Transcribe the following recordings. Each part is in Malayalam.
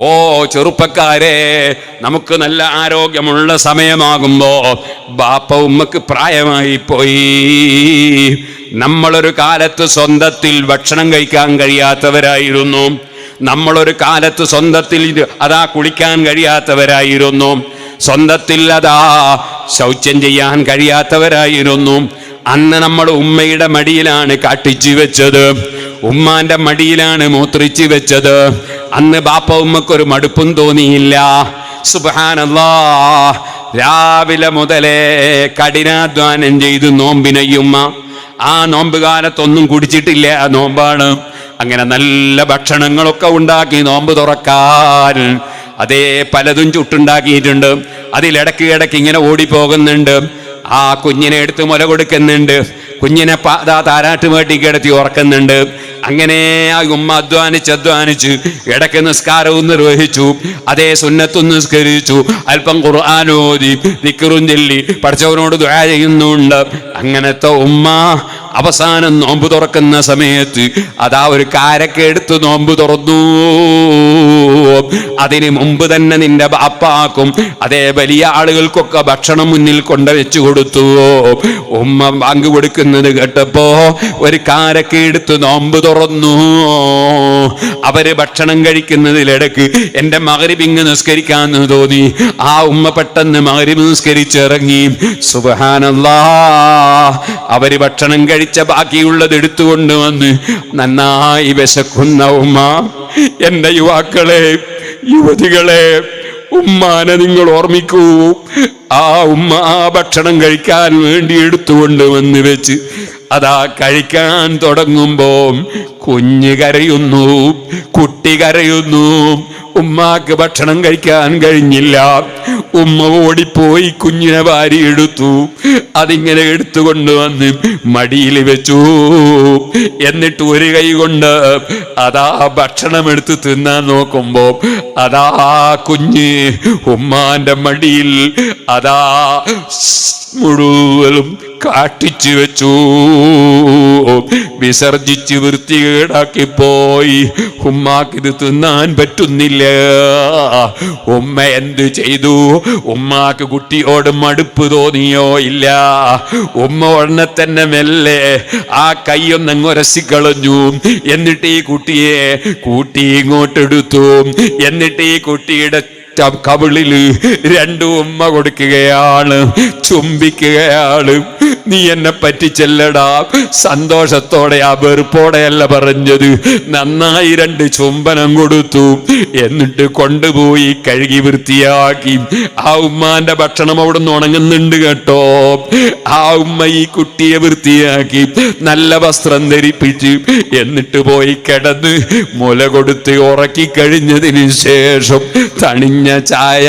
ഓ ചെറുപ്പക്കാരെ നമുക്ക് നല്ല ആരോഗ്യമുള്ള സമയമാകുമ്പോ ബാപ്പ ഉമ്മക്ക് പ്രായമായി പോയി. നമ്മളൊരു കാലത്ത് സ്വന്തത്തിൽ ഭക്ഷണം കഴിക്കാൻ കഴിയാത്തവരായിരുന്നു. നമ്മളൊരു കാലത്ത് സ്വന്തത്തിൽ അതാ കുളിക്കാൻ കഴിയാത്തവരായിരുന്നു. സ്വന്തത്തിൽ അതാ ശൗച്യം ചെയ്യാൻ കഴിയാത്തവരായിരുന്നു. അന്ന് നമ്മൾ ഉമ്മയുടെ മടിയിലാണ് കാട്ടിച്ചു വെച്ചത്. ഉമ്മാന്റെ മടിയിലാണ് മൂത്രിച്ചു വെച്ചത്. അന്ന് ബാപ്പ ഉമ്മക്കൊരു മടുപ്പും തോന്നിയില്ല. സുബാനല്ലാ രാവിലെ മുതലേ കഠിനാധ്വാനം ചെയ്ത് നോമ്പിനയ്യുമ്മ ആ നോമ്പ് കാലത്തൊന്നും കുടിച്ചിട്ടില്ല. ആ നോമ്പാണ്. അങ്ങനെ നല്ല ഭക്ഷണങ്ങളൊക്കെ ഉണ്ടാക്കി നോമ്പ് തുറക്കാൻ. അതേ പലതും ചുട്ടുണ്ടാക്കിയിട്ടുണ്ട്. അതിലിടക്ക് ഇടയ്ക്ക് ഇങ്ങനെ ഓടിപ്പോകുന്നുണ്ട്. ആ കുഞ്ഞിനെ എടുത്ത് മുല കൊടുക്കുന്നുണ്ട്. കുഞ്ഞിനെ താരാട്ട് വേട്ടി കിടത്തി ഉറക്കുന്നുണ്ട്. അങ്ങനെ ആ ഉമ്മ അധ്വാനിച്ച് അധ്വാനിച്ച് ഇടയ്ക്ക് നിസ്കാരവും നിർവഹിച്ചു അതേ സുന്നത്തും നിസ്കരിച്ചു അല്പം ഖുർആാനോദി നിക്കറും ചൊല്ലി പഠിച്ചവനോട് ദ്വാ ചെയ്യുന്നുണ്ട്. അങ്ങനത്തെ ഉമ്മ അവസാനം നോമ്പ് തുറക്കുന്ന സമയത്ത് അതാ ഒരു കാരൊക്കെ എടുത്ത് നോമ്പ് തുറന്നു. അതിന് മുമ്പ് തന്നെ നിന്റെ ബാപ്പാക്കും അതേ വലിയ ആളുകൾക്കൊക്കെ ഭക്ഷണം മുന്നിൽ കൊണ്ട് വെച്ചു കൊടുത്തു. ഉമ്മ ബാങ്ക് കൊടുക്കുന്നത് കേട്ടപ്പോ ഒരു കാരൊക്കെ എടുത്ത് നോമ്പ് തുറന്നു. അവർ ഭക്ഷണം കഴിക്കുന്നതിലിടക്ക് എന്റെ മകരിബിങ് നിസ്കരിക്കാന്ന് തോന്നി. ആ ഉമ്മ പെട്ടെന്ന് മകരിബ് നിസ്കരിച്ചിറങ്ങി. സുബഹാനല്ലാ. അവർ ഭക്ഷണം കഴിച്ച ബാക്കിയുള്ളത് എടുത്തുകൊണ്ട് വന്ന് നന്നായി വിശക്കുന്ന ഉമ്മ എന്റെ യുവാക്കളെ യുവതികളെ ഉമ്മാനെ നിങ്ങൾ ഓർമ്മിക്കൂ. ആ ഉമ്മ ആ ഭക്ഷണം കഴിക്കാൻ വേണ്ടി എടുത്തുകൊണ്ട് വന്ന് വെച്ച് അതാ കഴിക്കാൻ തുടങ്ങുമ്പോ കുഞ്ഞ് കരയുന്നു കുട്ടി കരയുന്നു. ഉമ്മാക്ക് ഭക്ഷണം കഴിക്കാൻ കഴിഞ്ഞില്ല. ഉമ്മ ഓടിപ്പോയി കുഞ്ഞിനെ വാരി എടുത്തു. അതിങ്ങനെ എടുത്തുകൊണ്ട് വന്ന് മടിയിൽ വെച്ചു. എന്നിട്ട് ഒരു കൈ കൊണ്ട് അതാ ഭക്ഷണം എടുത്ത് തിന്നാൻ നോക്കുമ്പോ അതാ കുഞ്ഞ് ഉമ്മാന്റെ മടിയിൽ അതാ മുഴുവനും കാട്ടിച്ചു വെച്ചു. വിസർജിച്ച് വൃത്തികേടാക്കി പോയി. ഉമ്മാക്കിത് തിന്നാൻ പറ്റുന്നില്ല. ഉമ്മ എന്തു ചെയ്തു? ഉമ്മാക്ക് കുട്ടിയോട് മടുപ്പ് തോന്നിയോ ഇല്ല? ഉമ്മ ഉടനെ തന്നെ മെല്ലെ ആ കൈയൊന്നങ്ങുരസി ഉരസിക്കളഞ്ഞു എന്നിട്ട് ഈ കുട്ടിയെ കൂട്ടി ഇങ്ങോട്ടെടുത്തു. എന്നിട്ട് ഈ കുട്ടിയുടെ കവിളിൽ രണ്ടു ഉമ്മ കൊടുക്കുകയാണ്. ചുംബിക്കുകയാണ്. നീ എന്നെ പറ്റിച്ചെല്ലടാ. സന്തോഷത്തോടെ ആ വെറുപ്പോടെയല്ല പറഞ്ഞത്. നന്നായി രണ്ട് ചുംബനം കൊടുത്തു. എന്നിട്ട് കൊണ്ടുപോയി കഴുകി വൃത്തിയാക്കി. ആ ഉമ്മാന്റെ ഭക്ഷണം അവിടെ നിന്ന് ഉണങ്ങുന്നുണ്ട് കേട്ടോ. ആ ഉമ്മ ഈ കുട്ടിയെ വൃത്തിയാക്കി. നല്ല വസ്ത്രം ധരിപ്പിച്ച് എന്നിട്ട് പോയി കിടന്ന് മുല കൊടുത്ത് ഉറക്കി കഴിഞ്ഞതിന് ശേഷം തണിഞ്ഞ ചായ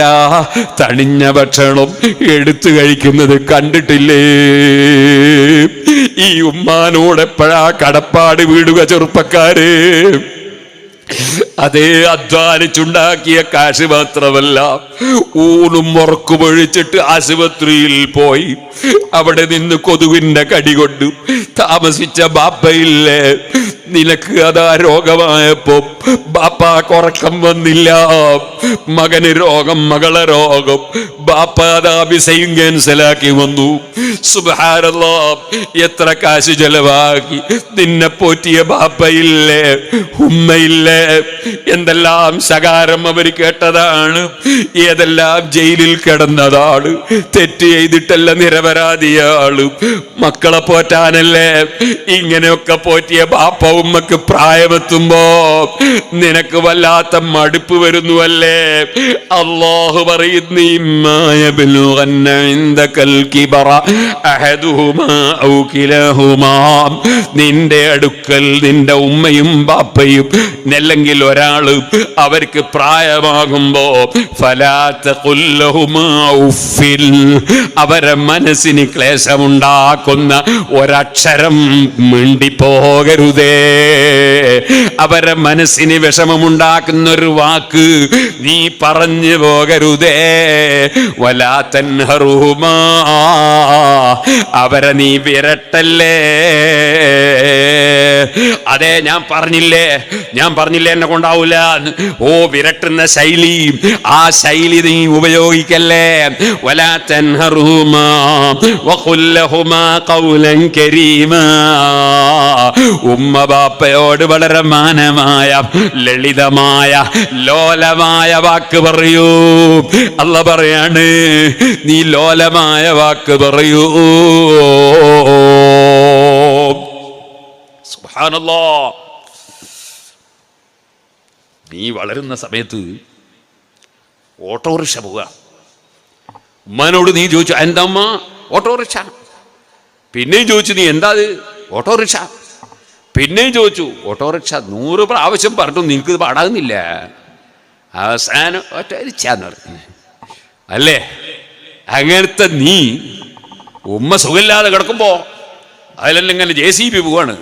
തണിഞ്ഞ ഭക്ഷണം എടുത്തു കഴിക്കുന്നത് കണ്ടിട്ടില്ലേ? ഈ ഉമ്മാനോട് എപ്പോഴാ കടപ്പാട് വീടുക ചെറുപ്പക്കാര്? അതേ അധ്വാനിച്ചുണ്ടാക്കിയ കാശ് മാത്രമല്ല ഊണും ഉറക്കുപൊഴിച്ചിട്ട് ആശുപത്രിയിൽ പോയി. അവിടെ നിന്ന് കൊതുവിന്റെ കടി കൊണ്ടു താമസിച്ച ബാപ്പയില്ലേ നിനക്ക് അതാ രോഗമായപ്പോ ബാപ്പ കുറക്കം വന്നില്ല. മകന് രോഗം മകളെ രോഗം. ബാപ്പ അതാഭിസയും ക്യാൻസലാക്കി വന്നു. സുബാരല്ലോ എത്ര കാശ് ചെലവാക്കി. നിന്നെ പോറ്റിയ ബാപ്പയില്ലേ? ഉമ്മയില്ലേ? എന്തെല്ലാം ശകാരം അവർ കേട്ടതാണ്. ഏതെല്ലാം ജയിലിൽ കിടന്നതാണ്. തെറ്റ് ചെയ്തിട്ടല്ല നിരപരാധിയാൾ. മക്കളെ പോറ്റാനല്ലേ? ഇങ്ങനെയൊക്കെ പോറ്റിയ ബാപ്പ ഉമ്മക്ക് പ്രായമെത്തുമ്പോ നിനക്ക് വല്ലാത്ത മടുപ്പ് വരുന്നുവല്ലേ? അള്ളാഹു പറയുന്നു നിന്റെ അടുക്കൽ നിന്റെ ഉമ്മയും ബാപ്പയും അല്ലെങ്കിൽ ഒരാൾ അവർക്ക് പ്രായമാകുമ്പോ ഫലാത്ത അവരെ മനസ്സിന് ക്ലേശമുണ്ടാക്കുന്ന ഒരക്ഷരം മിണ്ടിപ്പോകരുതേ. അവരെ മനസ്സിന് വിഷമമുണ്ടാക്കുന്ന ഒരു വാക്ക് നീ പറഞ്ഞു പോകരുതേ. വലാത്തൻഹറുമാ അവരെ നീ വിരട്ടല്ലേ. അതെ ഞാൻ പറഞ്ഞില്ലേ? ഞാൻ പറഞ്ഞില്ലേ എന്നെ കൊണ്ടാവൂല? ഓ വിരട്ടുന്ന ശൈലി. ആ ശൈലി നീ ഉപയോഗിക്കല്ലേ? ഉമ്മ ബാപ്പയോട് വളരെ മാനമായ ലളിതമായ ലോലമായ വാക്ക് പറയൂ. അല്ല പറയാണ് നീ ലോലമായ വാക്ക് പറയൂ. സുബ്ഹാനല്ലാ. നീ വളരുന്ന സമയത്ത് ഓട്ടോറിക്ഷ പോവുക. ഉമ്മാനോട് നീ ചോദിച്ചു എന്താ അമ്മ ഓട്ടോറിക്ഷ. പിന്നെയും ചോദിച്ചു നീ എന്താ അത്? ഓട്ടോറിക്ഷ. പിന്നെയും ചോദിച്ചു ഓട്ടോറിക്ഷ നൂറ് പ്രാവശ്യം പറഞ്ഞു നിനക്ക് പാടാകുന്നില്ല. അവസാനം ഓട്ടോറിച്ചാന്ന് പറഞ്ഞു. അല്ലേ? അങ്ങനത്തെ നീ ഉമ്മ സുഖമില്ലാതെ കിടക്കുമ്പോ അതിലെല്ലാം ഇങ്ങനെ ജെ സി ബി പോവാണ്.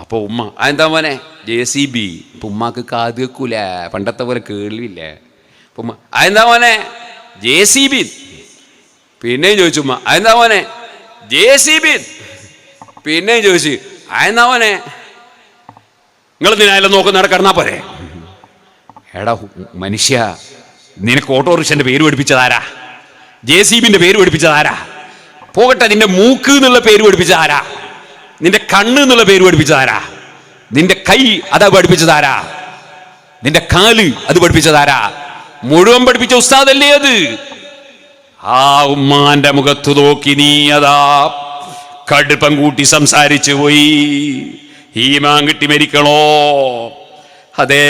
അപ്പൊ ഉമ്മ. അതെന്താ മോനെ? ജെ സി ബി ഇപ്പൊ ഉമ്മാക്ക് കാത് വെക്കൂല. പണ്ടത്തെ പോലെ കേൾവില്ല. അപ്പൊ ഉമ്മ. അതെന്താ മോനെ? ജെ സി ബി പിന്നെയും ചോദിച്ചു ഉമ്മ. അതെന്താ മോനെ? ജെ സി ബി പിന്നെയും ചോദിച്ചു. അതെന്താ മോനെ? നിങ്ങൾ നിനായാലും നോക്കുന്ന കിടന്നാ പോരെ? എടാ മനുഷ്യ നിനക്ക് ഓട്ടോറിക്ഷന്റെ പേര് പഠിപ്പിച്ചതാരാ? ജെ സി ബിന്റെ പേര് പഠിപ്പിച്ചതാരാ? പോകട്ടെ നിന്റെ മൂക്ക് എന്നുള്ള പേര് പഠിപ്പിച്ചതാരാ? നിന്റെ കണ്ണ് എന്നുള്ള പേര് പഠിപ്പിച്ചതാരാ? നിന്റെ കൈ അതാ പഠിപ്പിച്ചതാരാ? നിന്റെ കാൽ അത് പഠിപ്പിച്ചതാരാ? മുഴുവൻ പഠിപ്പിച്ച ഉസ്താദല്ലേ അത്? ആ ഉമ്മാന്റെ മുഖത്ത് നോക്കി നീ അതാ കടുപ്പം കൂട്ടി സംസാരിച്ചു പോയി. ഈമാൻ കിട്ടി മരിക്കണോ? അതേ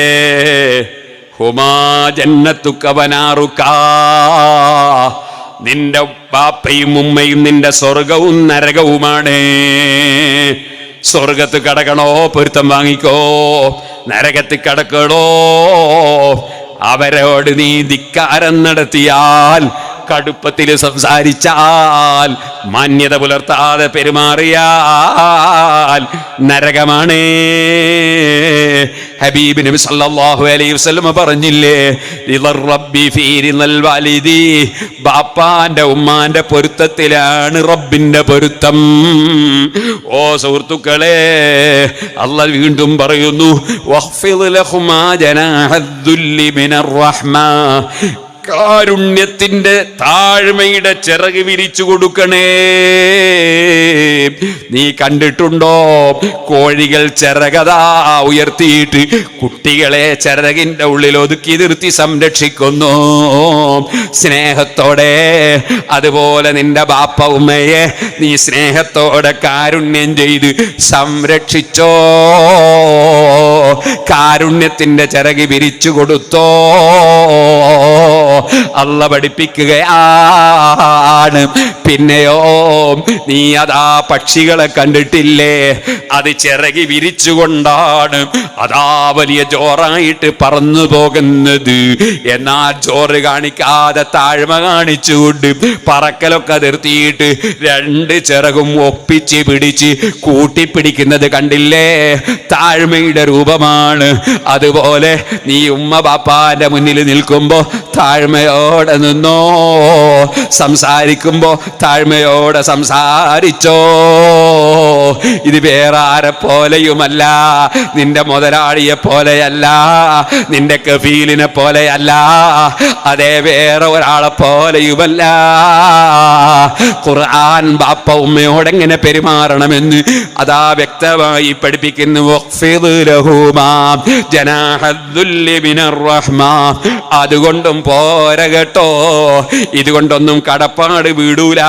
ഹുമാ ജന്നത്തു ജന്നത്തുക്കവനാറുക്കാ. നിന്റെ പാപ്പയും ഉമ്മയും നിന്റെ സ്വർഗവും നരകവുമാണ്. സ്വർഗത്ത് കടക്കണോ? പൊരുത്തം വാങ്ങിക്കോ. നരകത്ത് കടക്കണോ? അവരോട് നീ ധിക്കാരം നടത്തിയാൽ കടുപ്പത്തിൽ സംസാരിച്ചാൽ മാന്യത പുലർത്താതെ പെരുമാറിയാൽ നരകമാണ്. ഹബീബ് നബി സല്ലല്ലാഹു അലൈഹി വസല്ലം പറഞ്ഞില്ലേ റബ്ബി ഫീരി നൽ വാലിദി. ബാപ്പാന്റെ ഉമ്മാന്റെ പൊരുത്തത്തിലാണ് റബ്ബിന്റെ പൊരുത്തം. ഓ സുഹൃത്തുക്കളെ അല്ല വീണ്ടും പറയുന്നു വഖ്ഫിദ് ലഹുമാ ജനാഹദ്ദുല്ലി മിനർ റഹ്മാ. കാരുണ്യത്തിന്റെ താഴ്മയുടെ ചിറക് വിരിച്ചു കൊടുക്കണേ. നീ കണ്ടിട്ടുണ്ടോ? കോഴികൾ ചിറകതാ ഉയർത്തിയിട്ട് കുട്ടികളെ ചിറകിന്റെ ഉള്ളിൽ ഒതുക്കി നിർത്തി സംരക്ഷിക്കുന്നു. സ്നേഹത്തോടെ അതുപോലെ നിന്റെ ബാപ്പ ഉമ്മയെ നീ സ്നേഹത്തോടെ കാരുണ്യം ചെയ്ത് സംരക്ഷിച്ചോ. കാരുണ്യത്തിന്റെ ചിറകി വിരിച്ചു കൊടുത്തോ. അല്ല പഠിപ്പിക്കുകയാണ്. പിന്നെയോ നീ അതാ പക്ഷികളെ കണ്ടിട്ടില്ലേ? അത് ചിറകി വിരിച്ചുകൊണ്ടാണ്. അതാ വലിയ ജോറായിട്ട് പറന്നു പോകുന്നത്. എന്നാൽ ചോറ് കാണിക്കാതെ താഴ്മ കാണിച്ചുകൊണ്ട് പറക്കലൊക്കെ നിർത്തിയിട്ട് രണ്ട് ചിറകും ഒപ്പിച്ച് പിടിച്ച് കൂട്ടിപ്പിടിക്കുന്നത് കണ്ടില്ലേ? താഴ്മയുടെ രൂപമാണ്. അതുപോലെ നീ ഉമ്മ ബാപ്പാന്റെ മുന്നിൽ നിൽക്കുമ്പോ താഴ്മയോടെ നിന്നോ? സംസാരിക്കുമ്പോ താഴ്മയോടെ സംസാരിച്ചോ? ഇത് വേറെ ആരെ പോലെയുമല്ല. നിന്റെ മുതലാളിയെ പോലെയല്ല. നിന്റെ കഫീലിനെ പോലെയല്ല. അതേ വേറെ ഒരാളെ പോലെയുമല്ല. ഖുർആൻ ബാപ്പ ഉമ്മയോട് എങ്ങനെ പെരുമാറണമെന്ന് അതാ വ്യക്തമായി പഠിപ്പിക്കുന്നു. അതുകൊണ്ടും പോര കേട്ടോ. ഇതുകൊണ്ടൊന്നും കടപ്പാട് വീടൂല.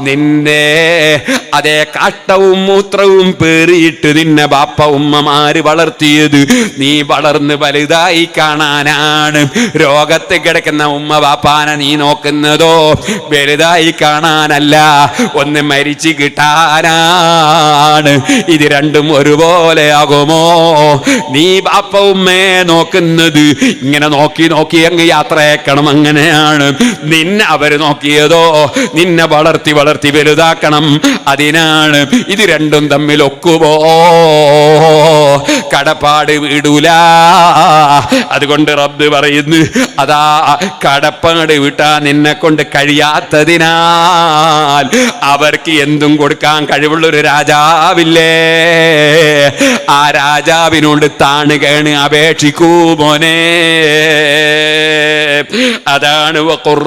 നിന്നെ. അതേ കാട്ടവും മൂത്രവും പേറിയിട്ട് നിന്നെ ബാപ്പ ഉമ്മമാര് വളർത്തിയത്. നീ വളർന്ന് വലുതായി കാണാനാണ്. രോഗത്ത് കിടക്കുന്ന ഉമ്മ ബാപ്പാനെ നീ നോക്കുന്നതോ? വലുതായി കാണാനല്ല. ഒന്ന് മരിച്ചു കിട്ടാനാണ്. ഇത് രണ്ടും ഒരുപോലെ ആകുമോ? നീ ബാപ്പ ഉമ്മയെ നോക്കുന്നത്. ഇങ്ങനെ നോക്കി നോക്കി അങ്ങ് യാത്രയേക്കണം അങ്ങനെയാണ്. നിന്നെ അവർ നോക്കിയതോ? നിന്നെ വളർത്തി വളർത്തി വലുതാക്കണം. അതിനാണ് ഇത് രണ്ടും തമ്മിൽ ഒക്കുമോ കടപ്പാട് വിടൂല. അതുകൊണ്ട് റബ്ബ് പറയുന്നു അതാ കടപ്പാട് വിട്ടാ നിന്നെ കൊണ്ട് കഴിയാത്തതിനാൽ അവർക്ക് എന്തും കൊടുക്കാൻ കഴിവുള്ള ഒരു രാജാവില്ലേ? ആ രാജാവിനോട് താണുകേണ് അപേക്ഷിക്കൂ മോനെ. അതാണ് വഖുർ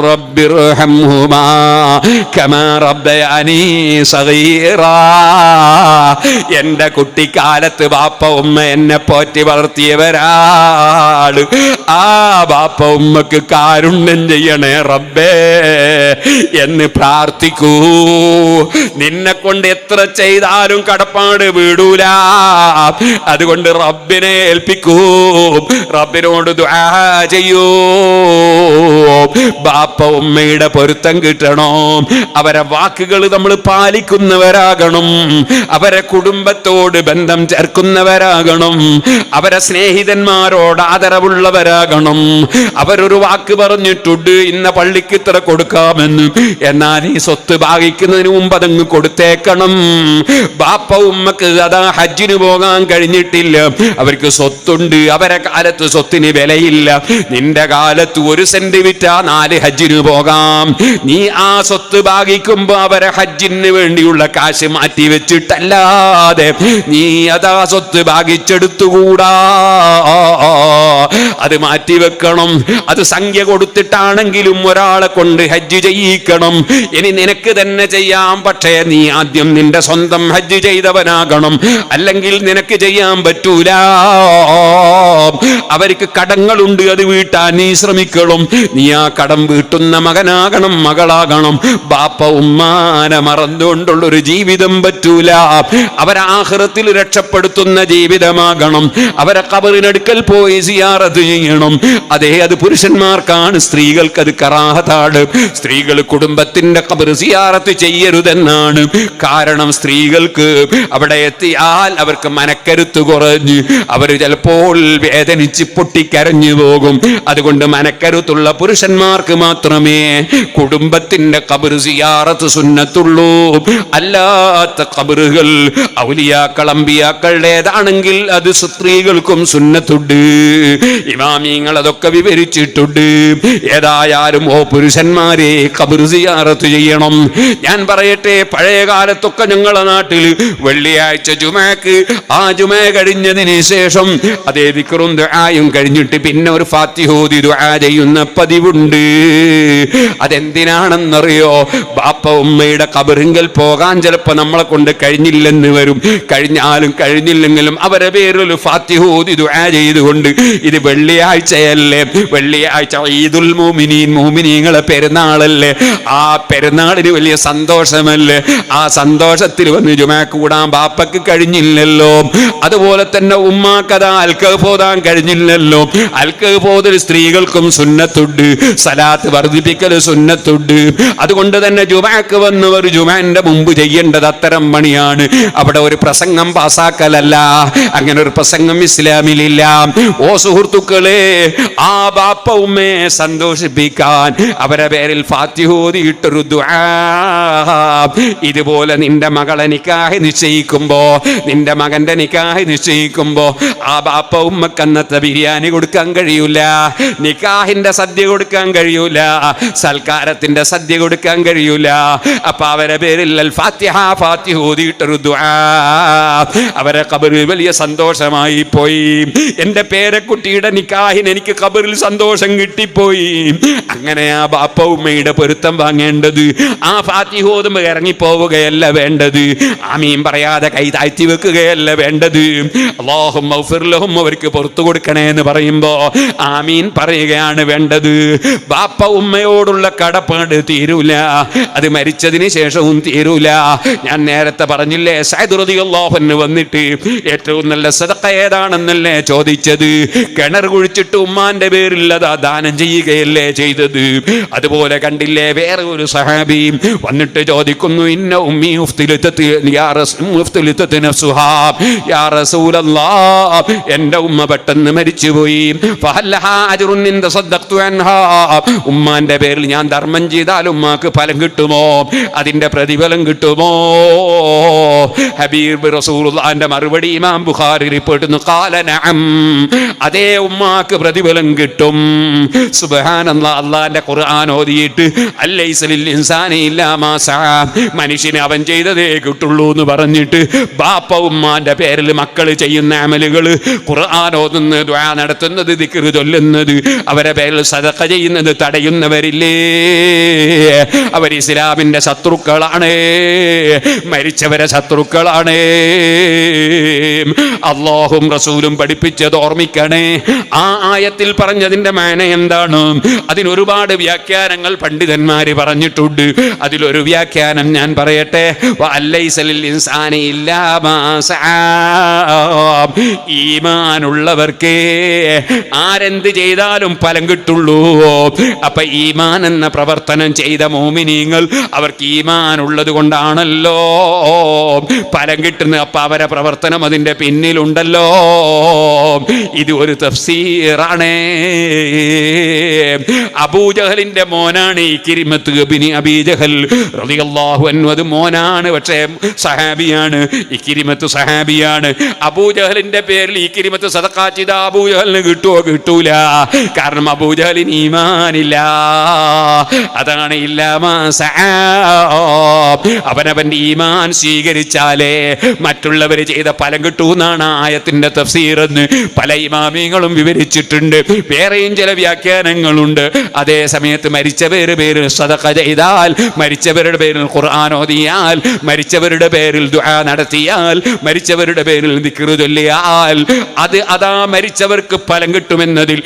എന്റെ കുട്ടിക്കാലത്ത് ബാപ്പ ഉമ്മ എന്നെ പോറ്റി വളർത്തിയവരാണ് ആ ബാപ്പ ഉമ്മക്ക് കാരുണ്യം ചെയ്യണേ റബ്ബേ. എന്ന് പ്രാർത്ഥിക്കൂ. നിന്നെ കൊണ്ട് എത്ര ചെയ്താലും കടപ്പാട് വീടൂല. അതുകൊണ്ട് റബ്ബിനെ ഏൽപ്പിക്കൂ. റബ്ബിനോട് ചെയ്യൂ. ബാപ്പ ഉമ്മയുടെ പൊരുത്തം കിട്ടണോ? അവരെ വാക്കുകൾ നമ്മൾ പാലിക്കുന്നവരാകണം. അവരെ കുടുംബത്തോട് ബന്ധം ചേർക്കുന്നവരാകണം. അവരെ സ്നേഹിതന്മാരോട് ആദരവുള്ളവരാകണം. അവരൊരു വാക്ക് പറഞ്ഞിട്ടുണ്ട് ഇന്ന പള്ളിക്ക് ഇത്ര കൊടുക്കാമെന്ന്. എന്നാൽ ഈ സ്വത്ത് ഭാഗിക്കുന്നതിന് മുമ്പ് അതങ്ങ് കൊടുത്തേക്കണം. ബാപ്പ ഉമ്മക്ക് അതാ ഹജ്ജിന് പോകാൻ കഴിഞ്ഞിട്ടില്ല. അവർക്ക് സ്വത്തുണ്ട്. അവരെ കാലത്ത് സ്വത്തിന് വിലയില്ല. നിന്റെ കാലത്ത് ഒരു സെന്റ് വിറ്റാ നാല് ഹജ്ജിന് പോകാം. നീ ആ സ്വത്ത് ഭാഗിക്കുമ്പോ അവരെ ഹജ്ജിന് വേണ്ടിയുള്ള കാശ് മാറ്റി വെച്ചിട്ടല്ലാതെ നീ അതാ സ്വത്ത് ഭാഗിച്ചെടുത്തുകൂടാ. അത് മാറ്റി വെക്കണം. അത് സംഖ്യ കൊടുത്തിട്ടാണെങ്കിലും ഒരാളെ കൊണ്ട് ഹജ്ജ് ചെയ്യിക്കണം. ഇനി നിനക്ക് തന്നെ ചെയ്യാം. പക്ഷേ നീ ആദ്യം നിന്റെ സ്വന്തം ഹജ്ജ് ചെയ്തവനാകണം. അല്ലെങ്കിൽ നിനക്ക് ചെയ്യാൻ പറ്റൂല. അവർക്ക് കടങ്ങളുണ്ട് അത് വീട്ടാൻ നീ ശ്രമിക്കണം. നീ ആ കടം വീട്ടുന്ന മകനാകണം മകളാകണം. ബാപ്പ ഉമ്മാനെ മറന്നുകൊണ്ടുള്ള ഒരു ജീവിതം പറ്റൂല. അവരാഹൃത്തിൽ രക്ഷപ്പെടുത്തുന്ന ജീവിതമാകണം. അവരെ കബറിനടുക്കൽ പോയി സിയാറത്ത് ചെയ്യണം. അതേ അത് പുരുഷന്മാർക്കാണ്. സ്ത്രീകൾക്ക് അത് കറാഹത്താണ് സ്ത്രീകൾ കുടുംബത്തിന്റെ കബർ സിയാറത്ത് ചെയ്യരുതെന്നാണ്. കാരണം സ്ത്രീകൾക്ക് അവിടെ എത്തിയാൽ അവർക്ക് മനക്കരുത്ത് കുറഞ്ഞ് അവർ ചിലപ്പോൾ വേദനിച്ച് പൊട്ടിക്കരഞ്ഞു പോകും. അതുകൊണ്ട് മനക്കരുത്തുള്ള പുരുഷന്മാർക്ക് മാത്രമേ കുടുംബത്തിന്റെ കബർ സിയാറത്ത് സുന്നത്തുള്ളൂ. അല്ലാത്ത കബറുകൾ ഔലിയാക്കൾ അമ്പിയാക്കളുടേതാണെങ്കിൽ അത് സ്ത്രീകൾക്കും സുന്നത്തുണ്ട്. ഇമാമിങ്ങൾ അതൊക്കെ വിവരിച്ചിട്ടുണ്ട്. ഏതായാലും ഓ പുരുഷന്മാരെ കബർ സിയാറത്ത് ചെയ്യണം. ഞാൻ പറയട്ടെ പഴയ കാലത്തൊക്കെ ഞങ്ങളെ നാട്ടിൽ വെള്ളിയാഴ്ച ജുമാക്ക് ആ ജുമ കഴിഞ്ഞതിന് ശേഷം അതേ വിക്രും ദുആയും കഴിഞ്ഞിട്ട് പിന്നെ ഒരു ഫാത്തിഹോദി ദുആ ചെയ്യുന്ന പതിവുണ്ട്. അതെന്തിനാണെന്നറിയോ? ബാപ്പ ഉമ്മയുടെ കബറിങ്കൽ പോകാൻ ചിലപ്പോൾ നമ്മളെ കൊണ്ട് കഴിഞ്ഞില്ലെന്ന് വരും. കഴിഞ്ഞാലും കഴിഞ്ഞില്ലെങ്കിലും അവരെ പേരിൽ ഫാത്തിഹോദി ദുആ ചെയ്തുകൊണ്ട് ഇത് വെള്ളിയാഴ്ചയല്ലേ. വെള്ളിയാഴ്ച ഈദുൽ മോമിനീൻ മോമിനീങ്ങളെ പെരുന്നാളല്ലേ. ആ പെരുന്നാളിന് വലിയ സന്തോഷമല്ലേ. ആ സന്തോഷത്തിൽ വന്ന് ജുമാ കൂടാൻ ബാപ്പക്ക് കഴിഞ്ഞില്ലല്ലോ. അതുപോലെ തന്നെ ഉമ്മാക്കഥ അൽക്കഹ് പോതാൻ കഴിഞ്ഞില്ലല്ലോ. അൽക്കഹ് പോതൽ സ്ത്രീകൾക്കും സുന്നത്തുണ്ട്. സലാത്ത് വർദ്ധിപ്പിക്കൽ സുന്നത്തുണ്ട്. അതുകൊണ്ട് തന്നെ ജുമാക്ക് വന്നവർ ജുമാന്റെ മുമ്പ് ചെയ്യേണ്ടത് അത്തരം പണിയാണ്. അവിടെ ഒരു പ്രസംഗം പാസാക്കലല്ല. അങ്ങനെ ഒരു പ്രസംഗം ഇസ്ലാമിലില്ല. ഓ സുഹൃത്തുക്കളെ ആ ബാപ്പ ഉമ്മയെ സന്തോഷിപ്പിക്കാൻ അവരെ പേരിൽ ഫാത്തിഹോദിയിട്ടൊരു ഇതുപോലെ നിന്റെ മകളെ നിക്കാഹ് നിശ്ചയിക്കുമ്പോ നിന്റെ മകന്റെ നിക്കാഹി നിശ്ചയിക്കുമ്പോ ആ ബാപ്പ ഉമ്മക്ക് അന്നത്തെ ബിരിയാണി കൊടുക്കാൻ കഴിയൂല. നിക്കാഹിന്റെ സദ്യ കൊടുക്കാൻ കഴിയൂല. സൽക്കാരത്തിന്റെ സദ്യ കൊടുക്കാൻ കഴിയൂല. അപ്പൊ അവരെ പേരിൽ അവരെ കബറിൽ വലിയ സന്തോഷമായി പോയി. എന്റെ പേരക്കുട്ടിയുടെ നിക്കാഹിന് എനിക്ക് കബറിൽ സന്തോഷം കിട്ടിപ്പോയി. അങ്ങനെ ആ ബാപ്പ ഉമ്മയുടെ പൊരുത്തം വാങ്ങേണ്ടത്. ആ ഫാത്തിഹോതുമ്പ് ഇറങ്ങിപ്പോവുകയല്ല വേണ്ടത്. ആമീൻ പറയാതെ കൈ താഴ്ത്തി വെക്കുകയല്ല വേണ്ടത്. അള്ളാഹും അവർക്ക് പുറത്തു കൊടുക്കണേ എന്ന് പറയുമ്പോ ആമീൻ പറയുകയാണ് വേണ്ടത്. ബാപ്പ ഉമ്മയോടുള്ള കടപ്പാട് തീരൂല. അത് മരിച്ചതിന് ശേഷവും തീരൂല. ഞാൻ നേരത്തെ പറഞ്ഞില്ലേ സൈദുറതിയുള്ളോഹന് വന്നിട്ട് ഏറ്റവും നല്ല സദക്ക ഏതാണെന്നല്ലേ ചോദിച്ചത്? കിണർ കുഴിച്ചിട്ട് ഉമ്മാന്റെ പേരിൽ അതാ ദാനം ചെയ്യുകയല്ലേ ചെയ്തത്? അതുപോലെ കണ്ടില്ലേ വേറെ ഒരു സഹാബി വന്നിട്ട് ചോദിക്കുന്നു ഇന്ന ഉമ്മി എന്റെ ഉമ്മ പെട്ടെന്ന് മരിച്ചുപോയി. ഉമ്മാന്റെ പേരിൽ ഞാൻ ധർമ്മം ചെയ്താൽ ഉമ്മാക്ക് ഫലം കിട്ടുമോ? അതിന്റെ പ്രതിഫലം കിട്ടുമോ? ഹബീബ് റസൂലുള്ളാന്റെ മറുപടി ഇമാം ബുഖാരി റിപ്പോർട്ട് ചെയ്യുന്നു. കാല നഅം. അതേ ഉമ്മാക്ക് പ്രതിഫലം കിട്ടും. സുബ്ഹാനല്ലാ അള്ളാന്റെ ഖുർആൻ ഓതിയിട്ട് അല്ലൈസലിൽ ഇൻസാനി ഇല്ലാ മാ മനുഷ്യന് അവൻ ചെയ്തതേ കിട്ടുള്ളൂ എന്ന് പറഞ്ഞിട്ട് ബാപ്പ ഉമ്മാന്റെ പേരിൽ മക്കൾ ചെയ്യുന്ന അമലുകൾ ഖുർആൻ ഓതുന്നത് ദുആ നടത്തുന്നത് ദിക്ർ ചൊല്ലുന്നത് അവരെ പേരിൽ സദഖ ചെയ്യുന്നത് തടയുന്നവരില്ലേ? അവർ ഇസ്ലാമിന്റെ ശത്രുക്കളാണ്. മരിച്ചവരെ ശത്രുക്കളാണ്. അള്ളാഹും റസൂലും പഠിപ്പിച്ചത് ഓർമ്മിക്കണേ. ആ ആയത്തിൽ പറഞ്ഞതിന്റെ മേന എന്താണ്? അതിനൊരുപാട് വ്യാഖ്യാനങ്ങൾ പണ്ഡിതന്മാർ പറഞ്ഞിട്ടുണ്ട്. അതിലൊരു വ്യാഖ്യാനം ഞാൻ പറയട്ടെ. ഈമാനുള്ളവർക്ക് ആരെന്ത് ചെയ്താലും ഫലം കിട്ടുള്ളൂ. അപ്പൊ ഈമാൻ എന്ന പ്രവർത്തനം ചെയ്ത മോമിനീങ്ങൾ അവർക്ക് ഈമാൻ ഉള്ളത് കൊണ്ടാണല്ലോ. ഫലം കിട്ടുന്നത് അപ്പ അവരെ പ്രവർത്തനം അതിന്റെ പിന്നിലുണ്ടല്ലോ. ഇത് ഒരു തഫ്സീറാണേ. അബൂജഹലിന്റെ മോനാണ് ഈ കിരിമത്ത് ബിനി അബീജഹൽ റളിയല്ലാഹു അൻഹു. അത് മോനാണ് പക്ഷേ സഹാബിയാണ്. ഈ കിരിമത്ത് സഹാബിയാണ്. അബൂജഹലിന്റെ പേരിൽ ഈ കിരിമത്ത് സദക്കാ ചെയ്ത അബൂജഹലിന് കിട്ടുമോ കിട്ടൂല. കാരണം അബൂജഹലിന് ഈമാനില്ല. അതാണ് ഇല്ലാമാ അവനവന്റെ ഈമാൻ സ്വീകരിച്ചാലേ മറ്റുള്ളവർ ചെയ്ത ഫലം കിട്ടൂന്നാണ് ആയത്തിന്റെ തഫ്സീർ എന്ന് പല ഇമാമിങ്ങളും വിവരിച്ചിട്ടുണ്ട്. വേറെയും ചില വ്യാഖ്യാനങ്ങളുണ്ട്. അതേ സമയത്ത് മരിച്ചവരുടെ പേരിൽ സദഖ ചെയ്താൽ മരിച്ചവരുടെ പേരിൽ ഖുർആൻ ഓതിയാൽ മരിച്ചവരുടെ പേരിൽ ദുആ നടത്തിയാൽ മരിച്ചവരുടെ പേരിൽ ദിക്ർ ചൊല്ലിയാൽ അത് അതാ മരിച്ചവർക്ക് ഫലം കിട്ടുമെന്നതിൽ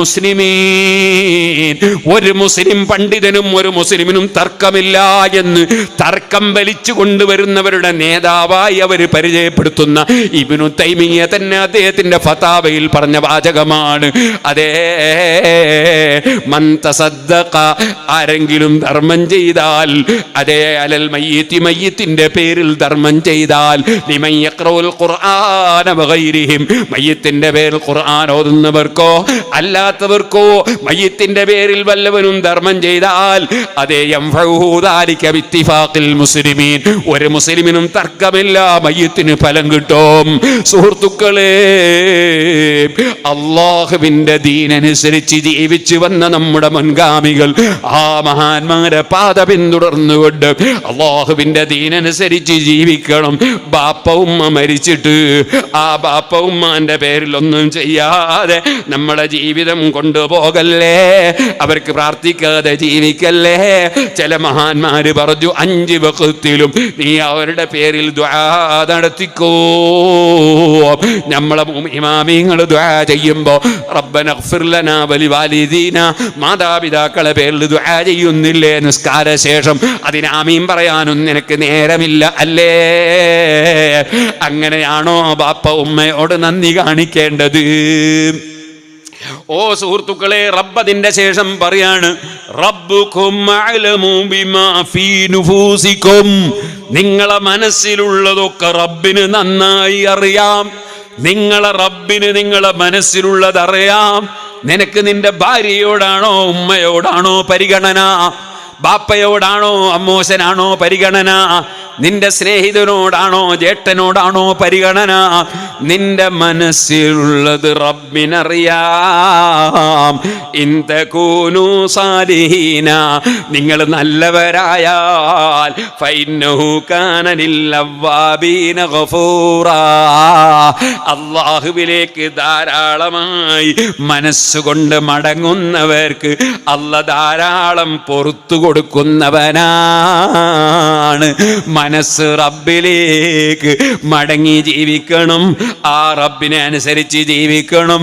മുസ്ലിമീൻ. ഒരു മുസ്ലിം പണ്ഡിതനും ഒരു മുസ്ലിമിനും തർക്കമില്ല എന്ന് തർക്കം വലിച്ചു കൊണ്ടുവരുന്നവരുടെ നേതാവായി അവർ പരിചയപ്പെടുത്തുന്ന ഇബിനു തൈമിയ തന്നെ അദ്ദേഹത്തിന്റെ ഫതാവയിൽ പറഞ്ഞ വാചകമാണ്. അതേ മന്തസദ്ദക ആരെങ്കിലും ധർമ്മം ചെയ്താൽ അതേ അലൽ മയ്യത്തി മയ്യത്തിന്റെ പേരിൽ ധർമ്മം ചെയ്താൽ ലിമൻ യഖ്റഉൽ ഖുർആന വഗൈരിഹിം മയ്യത്തിന്റെ പേരിൽ ഖുർആൻ ഓതുന്നവർക്കോ അല്ലാത്തവർക്കോ മയ്യത്തിന്റെ പേരിൽ വല്ലവനും ധർമ്മം ചെയ്താൽ അതേ മുസ്ലിമീൻ. ഒരു മുസ്ലിമിനും തർക്കമില്ല മയ്യത്തിന് ഫലം കിട്ടും. സുഹൃത്തുക്കളെ അള്ളാഹുവിന്റെ ദീനനുസരിച്ച് ജീവിച്ചു വന്ന നമ്മുടെ മുൻഗാമികൾ ആ മഹാന്മാരെ പാത പിന്തുടർന്നുകൊണ്ട് അള്ളാഹുവിന്റെ ദീനനുസരിച്ച് ജീവിക്കണം. ബാപ്പ ഉമ്മ മരിച്ചിട്ട് ആ ബാപ്പ പേരിൽ ഒന്നും ചെയ്യാതെ നമ്മളെ ജീവിതം കൊണ്ടുപോകല്ലേ? അവർക്ക് പ്രാർത്ഥിക്കാതെ ജീവിക്കല്ലേ? ചില മഹാന്മാര് പറഞ്ഞു അഞ്ച് വക്കത്തിലും നീ അവരുടെ പേരിൽ ദ്വാ നടത്തിക്കോ. നമ്മളെ ഇമാമിങ്ങൾ ദ്വാ ചെയ്യുമ്പോ റബ്ബന മാതാപിതാക്കളെ പേരിൽ ദ്വാ ചെയ്യുന്നില്ലേ? നിസ്കാര ശേഷം അതിനാമീം പറയാനും നിനക്ക് നേരമില്ല അല്ലേ? അങ്ങനെയാണോ ബാപ്പ ഉമ്മയോട് നന്ദി കാണിക്കേണ്ടത്? ഓ സുഹൃത്തുക്കളെ റബ്ബ് അതിന്റെ ശേഷം പറയാണ് നിങ്ങളെ മനസ്സിലുള്ളതൊക്കെ റബ്ബിന് നന്നായി അറിയാം. നിങ്ങളെ റബ്ബിന് നിങ്ങളെ മനസ്സിലുള്ളത് അറിയാം. നിനക്ക് നിന്റെ ഭാര്യയോടാണോ ഉമ്മയോടാണോ പരിഗണന? ബാപ്പയോടാണോ അമ്മോശനാണോ പരിഗണന? നിന്റെ സ്നേഹിതനോടാണോ ജേട്ടനോടാണോ പരിഗണന? നിന്റെ മനസ്സിലുള്ളത് റബ്ബിനറിയാം. നിങ്ങൾ നല്ലവരായാൽ അള്ളാഹുവിലേക്ക് ധാരാളമായി മനസ്സുകൊണ്ട് മടങ്ങുന്നവർക്ക് അല്ല ധാരാളം പൊറത്തു കൊടുക്കുന്നവനാണ്. മനസ്സ് റബ്ബിലേക്ക് മടങ്ങി ജീവിക്കണം. ആ റബ്ബിനെ അനുസരിച്ച് ജീവിക്കണം.